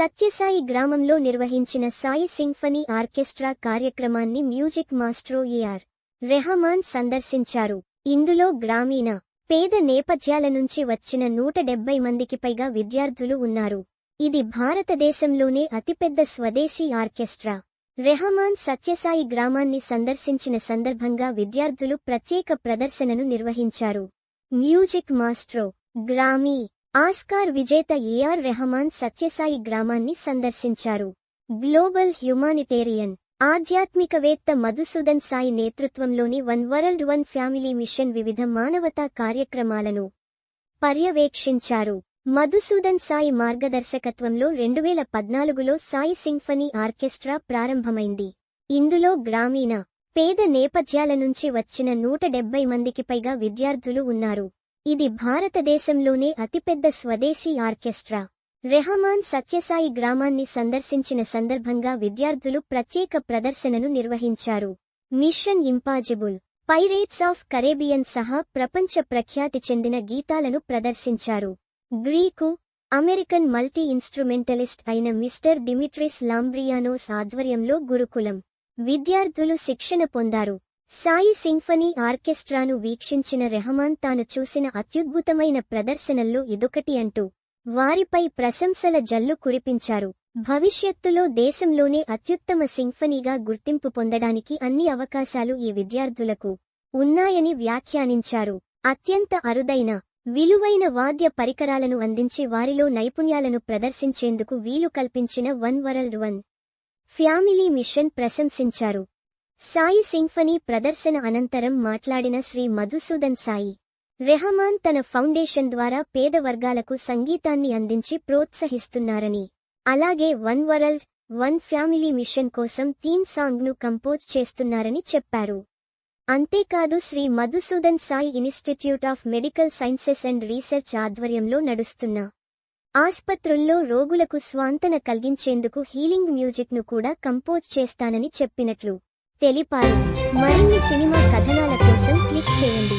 సత్యసాయి గ్రామంలో నిర్వహించిన Sai symphony orchestra కార్యక్రమాన్ని మ్యూజిక్ మాస్ట్రో ఏఆర్ రెహమాన్ సందర్శించారు. ఇందులో గ్రామీణ పేద నేపథ్యాల నుంచి వచ్చిన నూట డెబ్బై మందికి పైగా విద్యార్థులు ఉన్నారు. ఇది భారతదేశంలోనే అతిపెద్ద స్వదేశీ ఆర్కెస్ట్రా. రెహమాన్ సత్యసాయి గ్రామాన్ని సందర్శించిన సందర్భంగా విద్యార్థులు ప్రత్యేక ప్రదర్శనను నిర్వహించారు. మ్యూజిక్ మాస్ట్రో గ్రామీ ఆస్కార్ విజేత ఏఆర్ రెహమాన్ సత్యసాయి గ్రామాన్ని సందర్శించారు. గ్లోబల్ హ్యుమానిటేరియన్ ఆధ్యాత్మికవేత్త మధుసూదన్ సాయి నేతృత్వంలోని one world one family mission వివిధ మానవతా కార్యక్రమాలను పర్యవేక్షించారు. మధుసూదన్ సాయి మార్గదర్శకత్వంలో రెండువేల పద్నాలుగులో సాయి సింఫనీ ఆర్కెస్ట్రా ప్రారంభమైంది. ఇందులో గ్రామీణ పేద నేపథ్యాల నుంచి వచ్చిన నూట డెబ్బై మందికి పైగా విద్యార్థులు ఉన్నారు. ఇది భారతదేశంలోనే అతిపెద్ద స్వదేశీ ఆర్కెస్ట్రా. రెహమాన్ సత్యసాయి గ్రామాన్ని సందర్శించిన సందర్భంగా విద్యార్థులు ప్రత్యేక ప్రదర్శనను నిర్వహించారు. Mission impossible. Pirates of Caribbean సహా ప్రపంచ ప్రఖ్యాతి చెందిన గీతాలను ప్రదర్శించారు. గ్రీకు అమెరికన్ మల్టీ ఇన్స్ట్రుమెంటలిస్ట్ అయిన మిస్టర్ డిమిట్రిస్ లాంబ్రియానోస్ ఆధ్వర్యంలో గురుకులం. విద్యార్థులు శిక్షణ పొందారు. సాయి సింఫనీ ఆర్కెస్ట్రాను వీక్షించిన రెహమాన్ తాను చూసిన అత్యుద్భుతమైన ప్రదర్శనల్లో ఇదొకటి అంటూ వారిపై ప్రశంసల జల్లు కురిపించారు. భవిష్యత్తులో దేశంలోనే అత్యుత్తమ సింఫనీగా గుర్తింపు పొందడానికి అన్ని అవకాశాలు ఈ విద్యార్థులకు ఉన్నాయని వ్యాఖ్యానించారు. అత్యంత అరుదైన విలువైన వాద్య పరికరాలను అందించి వారిలో నైపుణ్యాలను ప్రదర్శించేందుకు వీలు కల్పించిన one world one family mission ప్రశంసించారు. సాయి సింఫనీ ప్రదర్శన అనంతరం మాట్లాడిన శ్రీ మధుసూదన్ సాయి రెహమాన్ తన ఫౌండేషన్ ద్వారా పేద వర్గాలకు సంగీతాన్ని అందించి ప్రోత్సహిస్తున్నారని. అలాగే one world one family mission కోసం థీమ్ సాంగ్ను కంపోజ్ చేస్తున్నారని చెప్పారు. అంతేకాదు Shri Madhusudan Sai institute of medical sciences and research ఆధ్వర్యంలో నడుస్తున్న ఆస్పత్రుల్లో రోగులకు స్వాంతన కలిగించేందుకు హీలింగ్ మ్యూజిక్ను కూడా కంపోజ్ చేస్తానని చెప్పినట్లు. తెలిపారు. మరిన్ని సినిమా కథనాల కోసం క్లిక్ చేయండి.